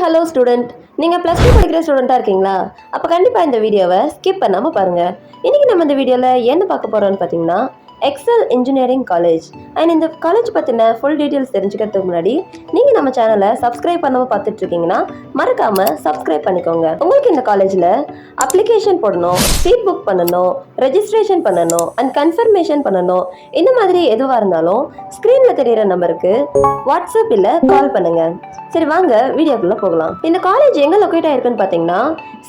Hello student. நீங்கள் plus two படிக்கிற ஸ்டூடெண்ட்டாக இருக்கீங்களா? அப்போ கண்டிப்பாக இந்த வீடியோவை ஸ்கிப் பண்ணாமல் பாருங்கள் இன்றைக்கி நம்ம இந்த வீடியோவில் என்ன பார்க்க போகிறோம்னு பார்த்தீங்கன்னா எக்ஸல் இன்ஜினியரிங் காலேஜ் அண்ட் இந்த காலேஜ் பற்றின ஃபுல் டீட்டெயில்ஸ் தெரிஞ்சுக்கிறதுக்கு முன்னாடி நீங்கள் நம்ம சேனலை சப்ஸ்கிரைப் பண்ணாமல் பார்த்துட்டு இருக்கீங்கன்னா மறக்காமல் சப்ஸ்கிரைப் பண்ணிக்கோங்க. உங்களுக்கு இந்த காலேஜில் அப்ளிகேஷன் போடணும் சீட் புக் பண்ணணும் ரெஜிஸ்ட்ரேஷன் பண்ணணும் அண்ட் கன்ஃபர்மேஷன் பண்ணணும் இந்த மாதிரி எதுவாக இருந்தாலும் ஸ்க்ரீனில் தெரியிற நம்பருக்கு வாட்ஸ்அப் இல்லை கால் பண்ணுங்கள் சரி வாங்க வீடியோக்குள்ள போகலாம். இந்த காலேஜ் எங்க லொக்கேட் ஆயிருக்குன்னு பார்த்தீங்கன்னா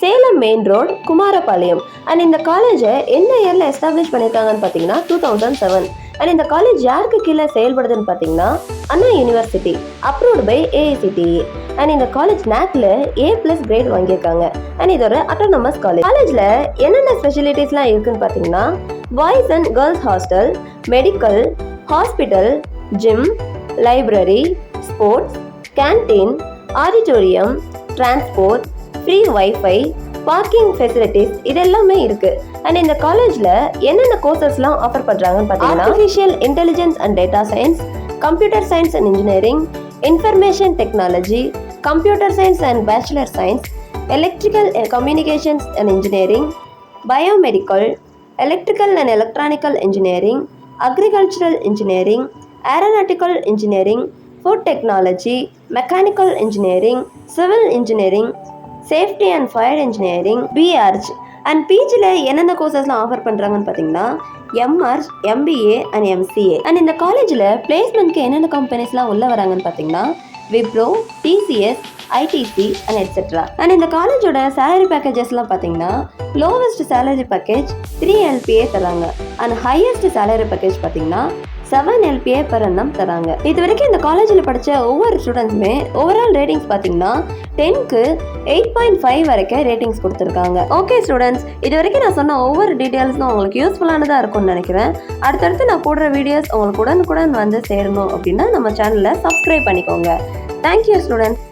Salem main road Kumarapalayam. And இந்த காலேஜை எந்த இயர்ல எஸ்டாப்ளிஷ் பண்ணியிருக்காங்கன்னு பார்த்தீங்கன்னா டூ தௌசண்ட் செவன் அண்ட் இந்த காலேஜ் யாருக்கு கீழே செயல்படுதுன்னு பார்த்தீங்கன்னா Anna university approved by AICTE and இந்த காலேஜ் நேக்ல ஏ பிளஸ் கிரேட் வாங்கியிருக்காங்க. அண்ட் இது ஒரு அட்டானமஸ் காலேஜ் காலேஜ்ல என்னென்ன ஸ்பெஷலிட்டிஸ்லாம் இருக்குன்னு பார்த்தீங்கன்னா boys and girls hostel medical hospital gym library sports canteen auditorium transport free wifi parking facilities இதெல்லாமே இருக்கு. அண்ட் இந்த காலேஜில் என்னென்ன கோர்சஸ்லாம் ஆஃபர் பண்ணுறாங்கன்னு பார்த்தீங்கன்னா artificial intelligence and data science computer science and engineering information technology computer science and bachelor science electrical communications and engineering biomedical electrical and electronical engineering agricultural engineering aeronautical engineering food technology mechanical engineering civil engineering safety and fire engineering பிஆர்ஜ் and பிஜியில் என்னென்ன கோர்சஸ்லாம் offer பண்ணுறாங்கன்னு பார்த்தீங்கன்னா எம்ஆர்ஜ் MBA and MCA and இந்த காலேஜில் பிளேஸ்மெண்ட்க்கு என்னென்ன கம்பெனிஸ்லாம் உள்ள வராங்கன்னு பார்த்தீங்கன்னா Wipro TCS ITC and etcetera and இந்த காலேஜோட சேலரி பேக்கேஜஸ்லாம் பார்த்தீங்கன்னா lowest salary package three LPA தராங்க. அண்ட் ஹையஸ்ட் சேலரி பேக்கேஜ் பார்த்தீங்கன்னா செவன் எல்பிஏ பர் அண்ணம் தராங்க. இது வரைக்கும் இந்த காலேஜில் படித்த ஒவ்வொரு ஸ்டூடெண்ட்ஸுமே ஓவரால் ரேட்டிங்ஸ் பார்த்தீங்கன்னா டென்க்கு எயிட் பாயிண்ட் ஃபைவ் வரைக்கும் ரேட்டிங்ஸ் கொடுத்துருக்காங்க. ஓகே ஸ்டூடெண்ட்ஸ் இது வரைக்கும் நான் சொன்ன ஒவ்வொரு டீட்டெயில்ஸும் உங்களுக்கு யூஸ்ஃபுல்லானதாக இருக்கும்னு நினைக்கிறேன். அடுத்தடுத்து நான் போடுற வீடியோஸ் உங்களுக்கு உடனுக்குடன் வந்து சேரணும் அப்படின்னா நம்ம சேனலை சப்ஸ்கிரைப் பண்ணிக்கோங்க. Thank you students